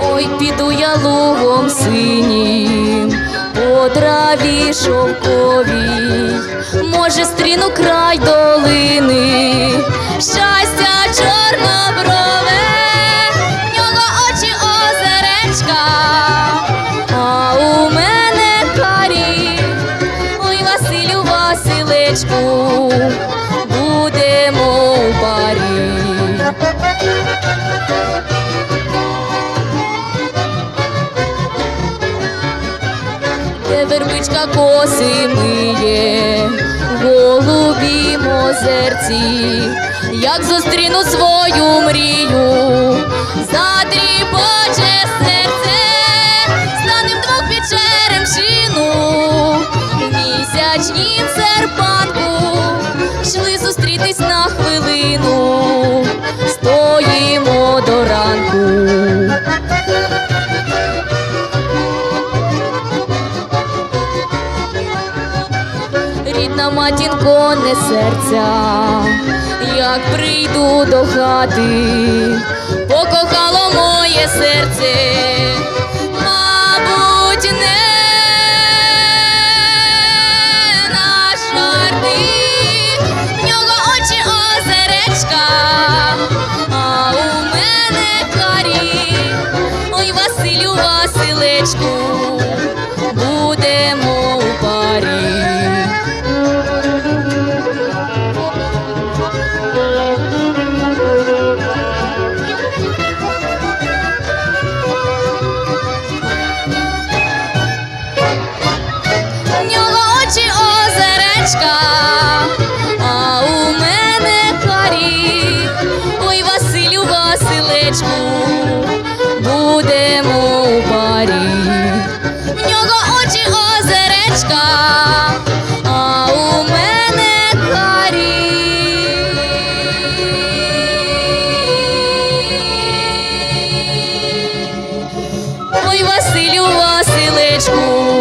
Ой, піду я лугом синім, по траві шовковій, може, стріну край долини, Василю, Василечку, будемо у парі. де вербичка коси миє, в голубім озерці, як зустріну свою мрію, затріпоче серце, станем двох під черемшину, в рідна матінко не серця, як прийду до хати, покохало моє серце, мабуть, не. А у мене карі, ой Василю Василечку. school.